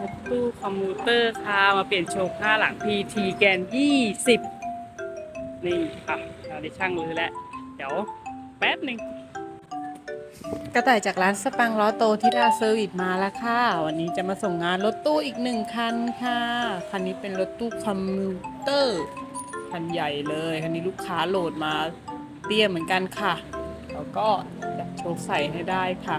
รถตู้คอมมูเตอร์ค่ะ มาเปลี่ยนโชคหน้าหลัง PT แกน 20 นี่ค่ะเราได้ช่างมือแล้ว เดี๋ยวแป๊บหนึ่งกระต่ายจากร้านสปังล้อโตที่ดาเซอร์วิสมาแล้วค่ะ วันนี้จะมาส่งงานรถตู้อีกหนึ่งคันค่ะ คันนี้เป็นรถตู้คอมมิวเตอร์ คันใหญ่เลย คันนี้ลูกค้าโหลดมาเตี้ยเหมือนกันค่ะ แล้วก็จะโชคใส่ให้ได้ค่ะ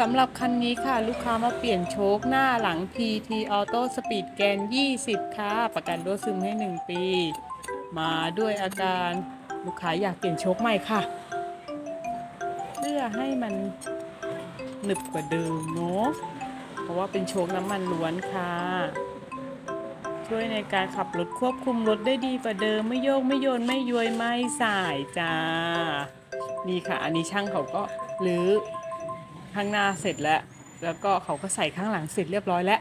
สำหรับคันนี้ค่ะ ลูกค้ามาเปลี่ยนโชคหน้าหลัง PT Auto Speed แกน 20 ค่ะ ประกันรั่วซึมให้ 1 ปี มาด้วยอาการลูกค้าอยากเปลี่ยนโชคใหม่ค่ะ เพื่อให้มันหนึบกว่าเดิมเนาะเพราะว่าเป็นโชคน้ำมันล้วนค่ะ ช่วยในการขับรถควบคุมรถได้ดีกว่าเดิมไม่โยกไม่โยนไม่ย้วยไม่สายจ้านี่ค่ะ อันนี้ช่างเขาก็รื้อ ข้างหน้าเสร็จแล้ว แล้วก็เขาก็ใส่ข้างหลังเสร็จเรียบร้อยแล้ว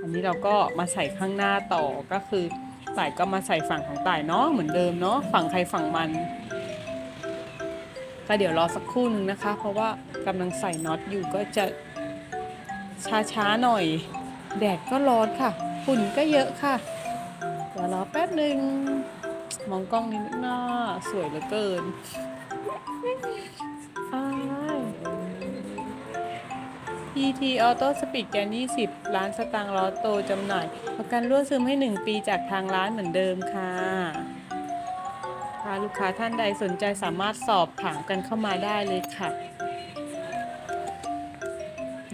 อันนี้เราก็มาใส่ข้างหน้าต่อก็คือต่ายก็มาใส่ฝั่งของต่ายเนาะเหมือนเดิมเนาะฝั่งใครฝั่งมันก็เดี๋ยวรอสักครู่นึงนะคะ เพราะว่ากำลังใส่น็อตอยู่ก็จะช้าๆหน่อย แดดก็ร้อนค่ะฝุ่นก็เยอะค่ะเดี๋ยวรอแป๊บหนึ่งมองกล้องนิดหน้าสวยเหลือเกิน PT Auto Speed แกน20 ร้านสตางค์ล้อโตจำหน่าย ประกันรั่วซึมให้ 1 ปีจากทางร้านเหมือนเดิมค่ะถ้าลูกค้าท่านใดสนใจสามารถสอบถามกันเข้ามาได้เลยค่ะ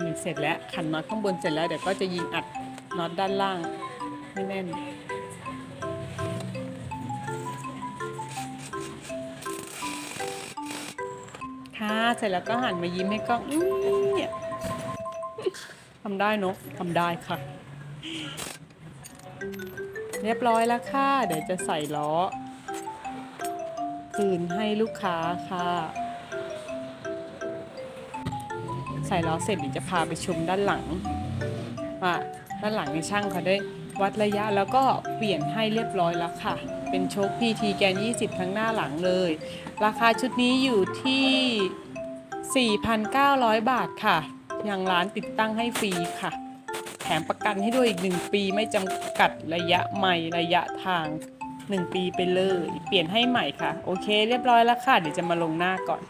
นี่เสร็จแล้วขันน็อตข้างบนเสร็จแล้วเดี๋ยวก็จะยิงอัดน็อตด้านล่างให้แน่นค่ะเสร็จแล้วก็หันมายิ้มให้กล้องอื้อเนี่ย ทำได้เนอะทำได้ค่ะ เรียบร้อยแล้วค่ะ เดี๋ยวจะใส่ล้อ คืนให้ลูกค้าค่ะ ใส่ล้อเสร็จเดี๋ยวจะพาไปชมด้านหลังว่าด้านหลังในช่างเขาได้วัดระยะแล้วก็เปลี่ยนให้เรียบร้อยแล้วค่ะ เป็นโชค PT แกน 20 ทั้งหน้าหลังเลย ราคาชุดนี้อยู่ที่ 4,900 บาทค่ะ ยังร้านติดตั้งให้ฟรีค่ะ แถมประกันให้ด้วยอีก 1 ปีไม่จำกัดระยะใหม่ระยะทาง 1 ปีไปเลย เปลี่ยนให้ใหม่ค่ะ โอเค เรียบร้อยแล้วค่ะ เดี๋ยวจะมาลงหน้าก่อน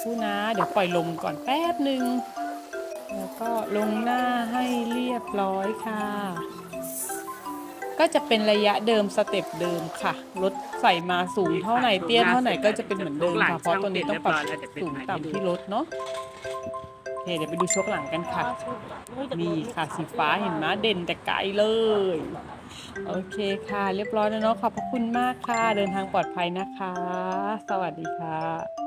พูดนะ เดี๋ยวปล่อยลมก่อนแป๊บหนึ่งแล้วก็ลงหน้าให้เรียบร้อยค่ะ ก็จะเป็นระยะเดิมสเต็ปเดิมค่ะรถใส่มาสูงเท่าไหนเตี้ยเท่าไหนก็จะเป็นเหมือนเดิมค่ะเพราะตัวนี้ต้องปรับสูงต่ำที่รถเนาะโอเคเดี๋ยวไปดูชกหลังกันค่ะนี่ค่ะสีฟ้าเห็นไหมเด่นแต่ไกลเลย โอเคค่ะ เรียบร้อยแล้วเนาะขอบพระคุณมากค่ะ เดินทางปลอดภัยนะคะ สวัสดีค่ะ